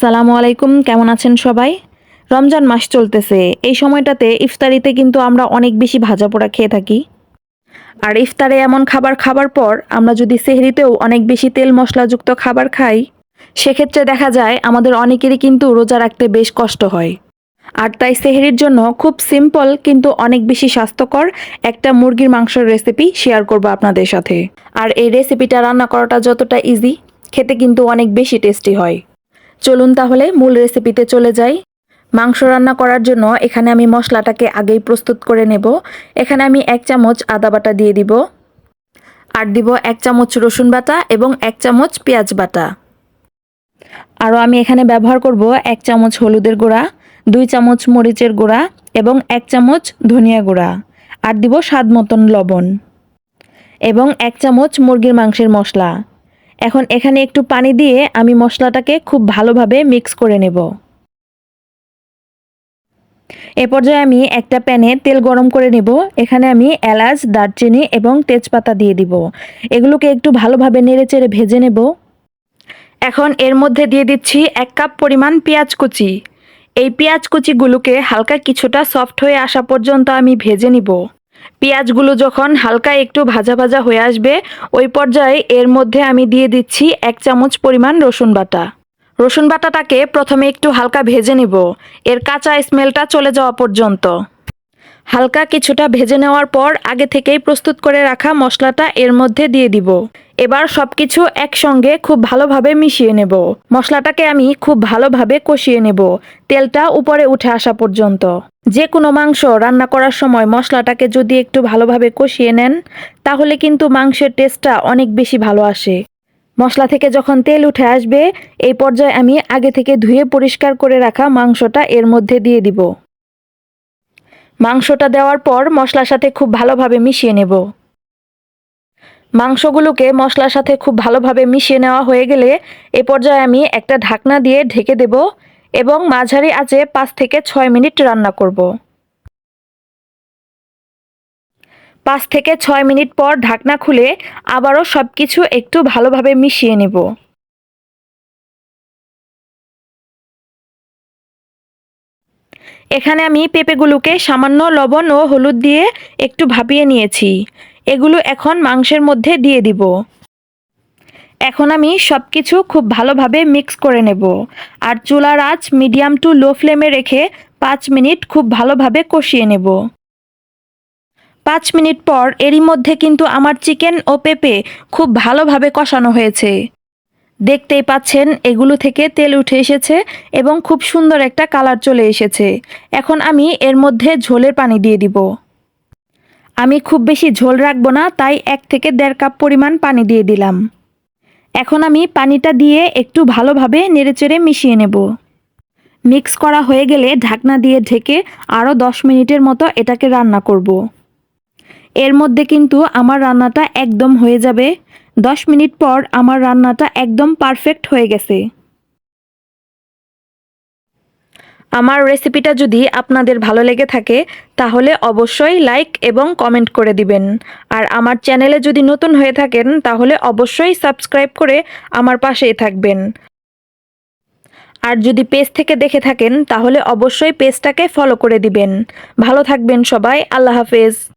আসসালামু আলাইকুম, কেমন আছেন সবাই? রমজান মাস চলতেছে, এই সময়টাতে ইফতারিতে কিন্তু আমরা অনেক বেশি ভাজা পোড়া খেয়ে থাকি। আর ইফতারে এমন খাবার খাবার পর আমরা যদি সেহরিতেও অনেক বেশি তেল মশলাযুক্ত খাবার খাই, সেক্ষেত্রে দেখা যায় আমাদের অনেকেরই কিন্তু রোজা রাখতে বেশ কষ্ট হয়। আর তাই সেহরির জন্য খুব সিম্পল কিন্তু অনেক বেশি স্বাস্থ্যকর একটা মুরগির মাংসের রেসিপি শেয়ার করব আপনাদের সাথে। আর এই রেসিপিটা রান্না করাটা যতটা ইজি খেতে কিন্তু অনেক বেশি টেস্টি হয়। চলুন তাহলে মূল রেসিপিতে চলে যাই। মাংস রান্না করার জন্য এখানে আমি মশলাটাকে আগেই প্রস্তুত করে নেব। এখানে আমি এক চামচ আদা বাটা দিয়ে দিব, আর দিব এক চামচ রসুন বাটা এবং এক চামচ পেঁয়াজ বাটা। আরও আমি এখানে ব্যবহার করব এক চামচ হলুদের গুঁড়া, দুই চামচ মরিচের গুঁড়া এবং এক চামচ ধনিয়া গুঁড়া, আর দিব স্বাদ মতন লবণ এবং এক চামচ মুরগির মাংসের মশলা। এখন এখানে একটু পানি দিয়ে আমি মশলাটাকে খুব ভালোভাবে মিক্স করে নেব। এ পর্যায়ে আমি একটা প্যানে তেল গরম করে নেব। এখানে আমি এলাচ, দারচিনি এবং তেজপাতা দিয়ে দিব। এগুলোকে একটু ভালোভাবে নেড়েচেড়ে ভেজে নেব। এখন এর মধ্যে দিয়ে দিচ্ছি এক কাপ পরিমাণ পেঁয়াজ কুচি। এই পেঁয়াজ কুচিগুলোকে হালকা কিছুটা সফট হয়ে আসা পর্যন্ত আমি ভেজে নিব। পেঁয়াজগুলো যখন হালকা একটু ভাজা ভাজা হয়ে আসবে, ওই পর্যায়ে এর মধ্যে আমি দিয়ে দিচ্ছি এক চামচ পরিমাণ রসুন বাটা। রসুন বাটাটাকে প্রথমে একটু হালকা ভেজে নিব। এর কাঁচা স্মেলটা চলে যাওয়া পর্যন্ত। হালকা কিছুটা ভেজে নেওয়ার পর আগে থেকেই প্রস্তুত করে রাখা মশলাটা এর মধ্যে দিয়ে দিব। এবার সব কিছু একসঙ্গে খুব ভালোভাবে মিশিয়ে নেব। মশলাটাকে আমি খুব ভালোভাবে কষিয়ে নেব। তেলটা উপরে উঠে আসা পর্যন্ত। যে কোনো মাংস রান্না করার সময় মশলাটাকে যদি একটু ভালোভাবে কষিয়ে নেন, তাহলে কিন্তু মাংসের টেস্টটা অনেক বেশি ভালো আসে। মশলা থেকে যখন তেল উঠে আসবে, এই পর্যায়ে আমি আগে থেকে ধুয়ে পরিষ্কার করে রাখা মাংসটা এর মধ্যে দিয়ে দিব। মাংসটা দেওয়ার পর মশলার সাথে খুব ভালোভাবে মিশিয়ে নেব। মাংসগুলোকে মশলার সাথে খুব ভালোভাবে মিশিয়ে নেওয়া হয়ে গেলে এ পর্যায়ে আমি একটা ঢাকনা দিয়ে ঢেকে দেব এবং মাঝারি আঁচে পাঁচ থেকে ছয় মিনিট রান্না করব। পাঁচ থেকে ছয় মিনিট পর ঢাকনা খুলে আবারও সব কিছু একটু ভালোভাবে মিশিয়ে নেব। এখানে আমি পেঁপেগুলোকে সামান্য লবণ ও হলুদ দিয়ে একটু ভাপিয়ে নিয়েছি। এগুলো এখন মাংসের মধ্যে দিয়ে দিব। এখন আমি সব কিছু খুব ভালোভাবে মিক্স করে নেব। আর চুলার আঁচ মিডিয়াম টু লো ফ্লেমে রেখে পাঁচ মিনিট খুব ভালোভাবে কষিয়ে নেব। পাঁচ মিনিট পর এরই মধ্যে কিন্তু আমার চিকেন ও পেঁপে খুব ভালোভাবে কষানো হয়েছে। দেখতেই পাচ্ছেন, এগুলো থেকে তেল উঠে এসেছে এবং খুব সুন্দর একটা কালার চলে এসেছে। এখন আমি এর মধ্যে ঝোলের পানি দিয়ে দিব। আমি খুব বেশি ঝোল রাখব না, তাই এক থেকে দেড় কাপ পরিমাণ পানি দিয়ে দিলাম। এখন আমি পানিটা দিয়ে একটু ভালোভাবে নেড়েচেড়ে মিশিয়ে নেব। মিক্স করা হয়ে গেলে ঢাকনা দিয়ে ঢেকে আরও দশ মিনিটের মতো এটাকে রান্না করব। এর মধ্যে কিন্তু আমার রান্নাটা একদম হয়ে যাবে। দশ মিনিট পর আমার রান্নাটা একদম পারফেক্ট হয়ে গেছে। আমার রেসিপিটা যদি আপনাদের ভালো লেগে থাকে, তাহলে অবশ্যই লাইক এবং কমেন্ট করে দিবেন। আর আমার চ্যানেলে যদি নতুন হয়ে থাকেন, তাহলে অবশ্যই সাবস্ক্রাইব করে আমার পাশেই থাকবেন। আর যদি পেজ থেকে দেখে থাকেন, তাহলে অবশ্যই পেজটাকে ফলো করে দিবেন। ভালো থাকবেন সবাই, আল্লাহ হাফেজ।